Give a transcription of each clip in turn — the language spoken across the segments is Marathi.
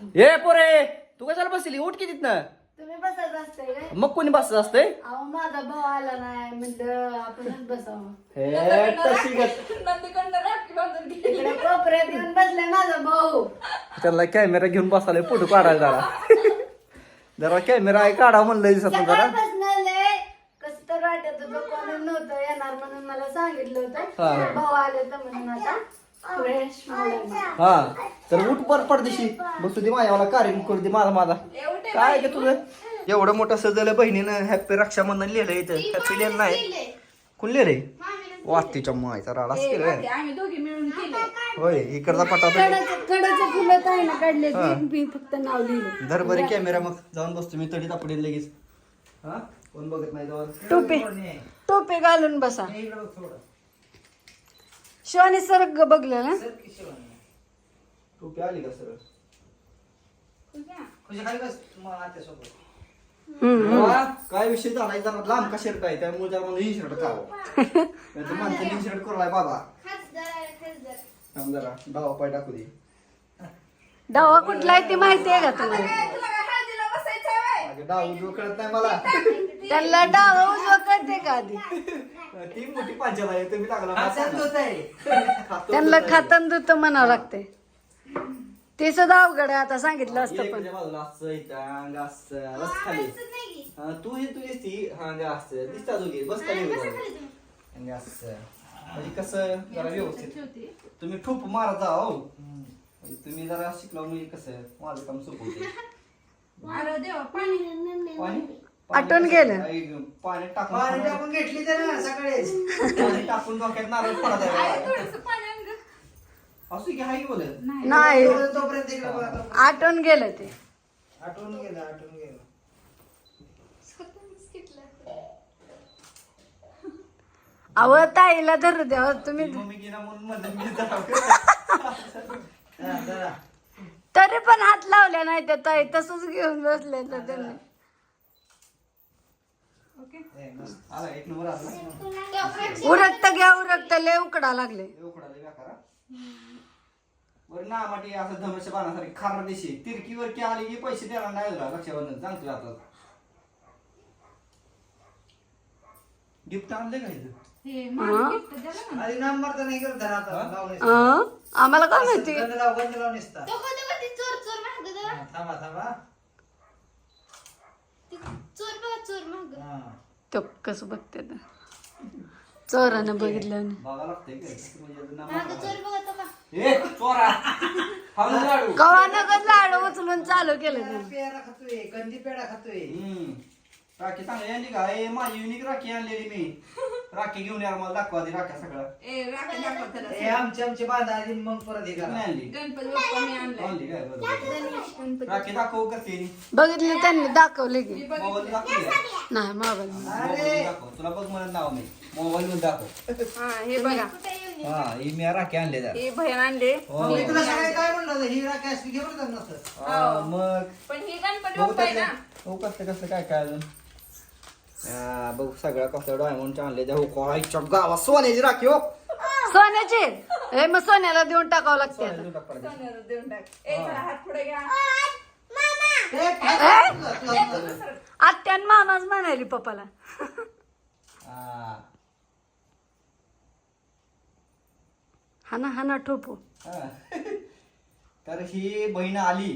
ए पोरे तू कशाला बसली? उठ की तिथनं. तुम्ही बसत काय? मग कोणी बसत असतंय? अहो माझा भाऊ आला नाही म्हणलं आपणच बसावं. हे तशी गत. नंदीकडनं राखी बांधून गेली. इकडे कोपऱ्यात येऊन बसलाय माझा भाऊ. त्याला कॅमेरा घेऊन बसलाय फोटो काढायला जरा. जरा कॅमेरा आहे काढा म्हणलं दिसत जरा. सकाळपासून लय कसं तर वाटत होतं कोणी नव्हतं येणार म्हणून मला सांगितलं हा. होतं भाऊ आले तर म्हणून आता. फ्रेश हा तर उठ पर पडदेशी. बसू दे माझ्या मला कार्यक्रम करू दे माझा माझा काय ग तुझं? एवढं मोठं सजवलं बहिणीनं हॅपी रक्षाबंधन लिहिलं इथं. हॅपी लिहिलं नाही. कोण लिहिलंय? वातीच्या मायचा राडाच केलं आम्ही दोघी मिळून केले होय इकडचा पटा कडाचे फुलं काय ना काढले मी फक्त नाव लिहिलं. धर बरे कॅमेरा मग. जाऊन बसतो मी तडी तापडीन लगेच. हा? कोण बघत नाही जाऊन? टोपी. टोपी घालून बसा. शिवानी सर बघलं ना टोपी आली का सर? काय विषय झालाय? जरा लांब का शर्ट आहे त्यामुळे जरा मला ही शर्ट नाही तर माणसाने ही शर्ट करायला बाबा थांब जरा डावा पाय टाकू दे. डावा कुठला आहे ते माहिती आहे का तुम्हाला तुला काय हळदीला बसायचं आहे माझे डाव उजवं कळत नाही मला. त्यांना डावा उजवा कळते का आधी? ती मोठी पांचाला आहे तुम्ही लागला त्यांना खातन दूत म्हणावं लागते ते सुद्धा अवघड आहे आता सांगितलं असतं पण. बाजूला असं इथं अंग असं बस खाली. हा, तू ही ती हा अंग असं दिसता दोघी बस खाली अंग असं. म्हणजे कसं जरा व्यवस्थित. तुम्ही ठोप मारत जा हो. म्हणजे तुम्ही जरा शिकला म्हणजे कसं माझं काम सोपं होते अरे देवा पाणी. पाणी? आटून गेलं. पाणी टाकून पाणी टाकून घेतली तर ना सकाळीच पाणी टाकून डोक्यात नारळ पडत आहे. थोडंसं पाणी आण गं. असू की हाय की बोलत. नाही. तोपर्यंत तोपर्यंत इकडे बघा. आटून गेलं ते. गेलं गेलं. अव ताईला धरू द्या. तुम्ही मम्मी गेला म्हणून म्हणलं मी जरा- जरा, जरा. तरी पण हात लावल्या नाही त्या ताई. तसंच घेऊन बसले तर त्यांनी. एक नंबर उरकत घ्या उरकत. लय उकडा लागले. उकडा लय बेकार. बरं ना माटी असं धनुष्य बाणासारखी खारा देशी. तिरकीवर की आली की पैसे देणार नाही तुला रक्षाबंधन सांगतो आता. गिफ्ट आणले का इथं? हे द्यायला नंबर तर नाही करत आता? आम्हाला काय माहिती? गंध. हा, थांबा हा. तो कसं बघते तर. चोरानं बघितलं नाही. बघा लागतंय का? म्हणजे अजून नाव ए, चोरा हाणून लाडू. कवा नगद लाडू उचलून चालू केलं पेढा खातोय कंदी पेढा खातोय. राखी चांगली आणली का? ए माझी युनिक राखी आणलेली मी. राखी घेऊन यार मला दाखवा आधी राख्या सगळ्या ए, राखी दाखव त्याला. हे आमचे आमचे बांधा आधी मग परत हे नाही करा आणली. गणपती बाप्पा मी आणलाय. आणली काय? बरोबर राखी दाखव करते बघितलं त्यांनी दाखवले की. मी बघितलं. मोबाईल दाखव नाही मोबाईल दाखव. तुला बघ म्हणत नाव मी. मोबाईल मध्ये दाखव. हा हे बघा. हा ही मी राखी आणले हे भयान आणले. हो. मी तुला सगळे काय म्हणलं होतं ही राखी असली घे बरं का नसतं हा, मग. पण ही गणपती बघू बाप्पा आहे ना. त्यातलं हो कसं कसं काय काय अजून. हा, बघू सगळ्या कसं डायमंड आणले त्या हो कोळाईच्या गावात सोन्याची राखी हो. सोन्याचे? हे मग सोन्याला देऊन टाकावं लागते सोन्याची देऊन टाक पडद्याची. सोन्याला देऊन टाक. ए जरा हात पुढे घ्या. आत्यान मामाच म्हणाली पप्पाला. हा. हाना हाना ठोपू. हा. तर ही बहीण आली.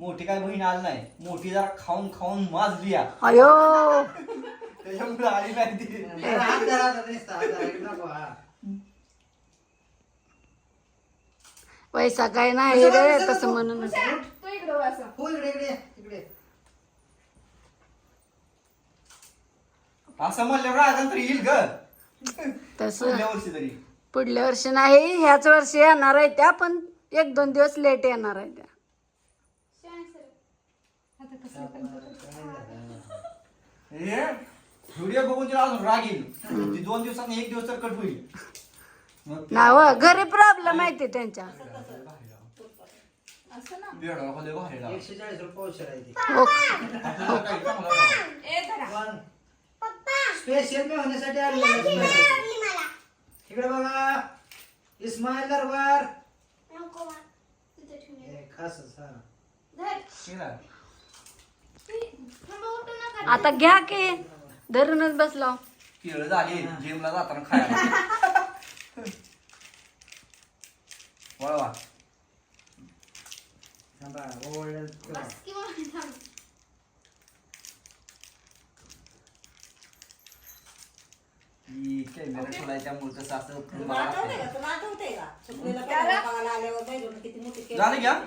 मोठी काय बहीण आली नाही. मोठी जरा खाऊन खाऊन माजली या. अयो. त्याच्यामुळे आली नाही ती. जरा हात जरा आता नुसता, हात जरा इकडे नको, हा. पैसा काय नाही रे तसं म्हणून. तू इकडे वाचा हो इकडे इकडे इकडे. असं म्हणल्यावर रागा तरी येईल ग. तसं. पुढल्या वर्षी तरी. पुढल्या वर्षी नाही ह्याच वर्षी येणार आहे त्या पण एक दोन दिवस लेट येणार आहे त्या. हे? व्हिडिओ बघून तिला अजून राग येईल. ती दोन दिवसात एक दिवस तर कट होईल. मग ते- नाव घरी प्रॉब्लेम आहे ते त्यांच्या. असं ना. बेडा खाली भारी लाव. एकशे चाळीस रुपये पावशेर आहे ती. हो. आपल्याला काही चांगलं लाव. ए धरा. पण स्पेशल मी होण्यासाठी आलेलो आहे. इकडे बघा. इस्माईल दरबार. हे खासच हा. आता घ्या की. धरूनच बसलो. केळं झाली जिमला जाताना खायला. वळवा. ही? कसं असं. झालं घ्या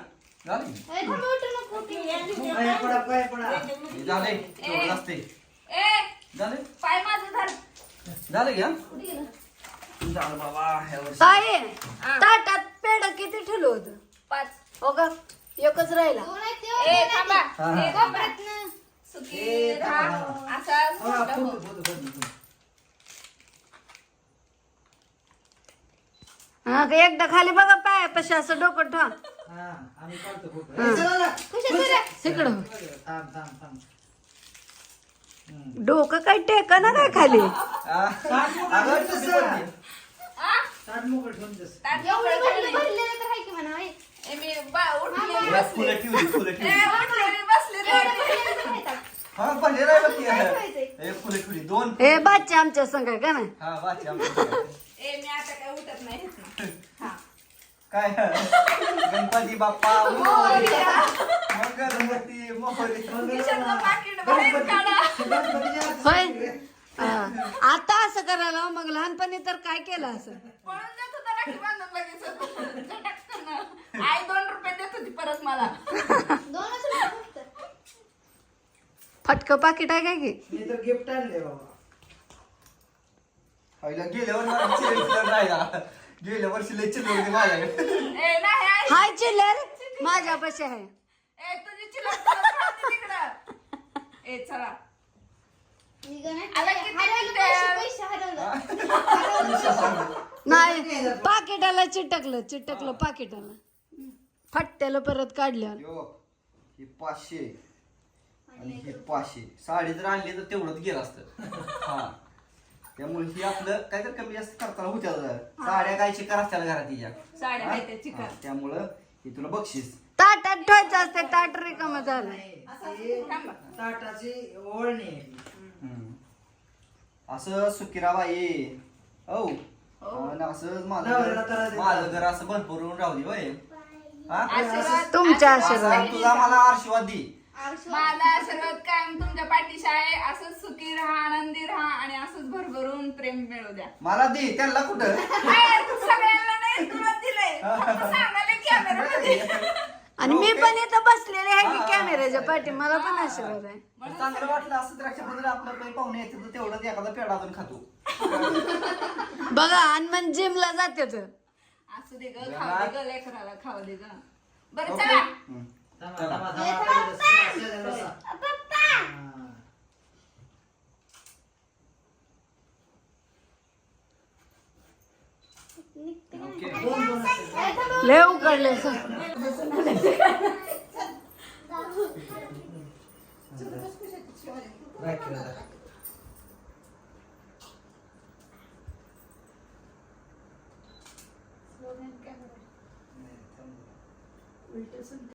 पाय माझं धर. झालं घ्या कुठे गेलं? झालं बाबा ह्या वर्षी. ताई ताटात पेड किती ठेवलं होतं? पाच. हो का? एकच राहिला. ए थांबा. ए. सुखी राहा. असा हो. हा का एकदा खाली बघा पाय पशी असं डोकं ठेवा. तिकडं डोकं काय टेक ना काय खाली? हा बादचे आमच्या संग आहे का नाही हा वाची आमच्या ए, मी आता काय उठत नाही इथनं. हा. काय गणपती बाप्पा मोरया. गणपती मोरया. खिशातलं पाकीट बाहेर काढा. होय हा. आता असं करायला मग लहानपणी तर काय केलं असं पळून जात होता राखी बांधून लगेच. झटकन. आई दोन रुपये देत होती परत मला दोनच रुपये फक्त. फटकं पाकिट आहे काय की मी तर गिफ्ट आणले बाबा पहिला गेल्यावर मला. गेल्या वर्षी लय चिल्लर होती माझ्याकडे ए नाही आई. हाय चिल्लर. माझ्यापाशी आहे. ए तुझी चिल्लर तुला राहते तिकडं. ए चला. मी गणित- आता किती हरवलं मिनिटं? पैसे- पैसे हरवलं. नाही पाकिटाला चिटकलं चिटकलं पाकिटाला. फट्ट्याला परत काढलं यो, हे पाचशे. आणि हे पाचशे. साडी जर आणली तर तेवढंच गेलं असतं. हा. त्यामुळे ही आपलं काय तर कमी जास्त करताना होत्या जरा. साड्या काय शिकार असत्या घरात तिच्या साड्या हा? आहेत त्या चिकार. हा, त्यामुळं हे तुला बक्षीस ताटात ठेवायचं असते ताट रिकामं झालं ते. ताटाची ओळणी आहे हम्म. असं सुकिराबाई हो. आणि असंच माझं नवऱ्याला घर देत माझं घर असं भरपूर राहू दे होय हा? आशीर्वाद तुमच्या आशीर्वाद आशीर्वाद. असं तुझा मला आशीर्वाद दे माझा आशीर्वाद कायम तुमच्या पाठीशी आहे असंच सुखी राहा आनंदी राहा आणि असंच भरभरून प्रेम मिळू द्या मला दे त्यांना कुठं? ए, तू सगळ्यांना नाही तुला दिलंय. फक्त सांगायला कॅमेरामध्ये आणि मी पण इथं बसलेले आहे की कॅमेऱ्याच्या पाठी. मला पण आशीर्वाद आहे. चांगलं वाटलं असं द्राक्षाबद्दल आपलं काही पाहुणे येते तर तेवढंच एखादा पेढा अजून खातो. बघा आणि मग जिमला जाते तर. असू दे ग खाऊ दे ग लेकराला खाऊ दे ग. बरं? चला. हम्म. थांबा, थांबा, लय उकडले सर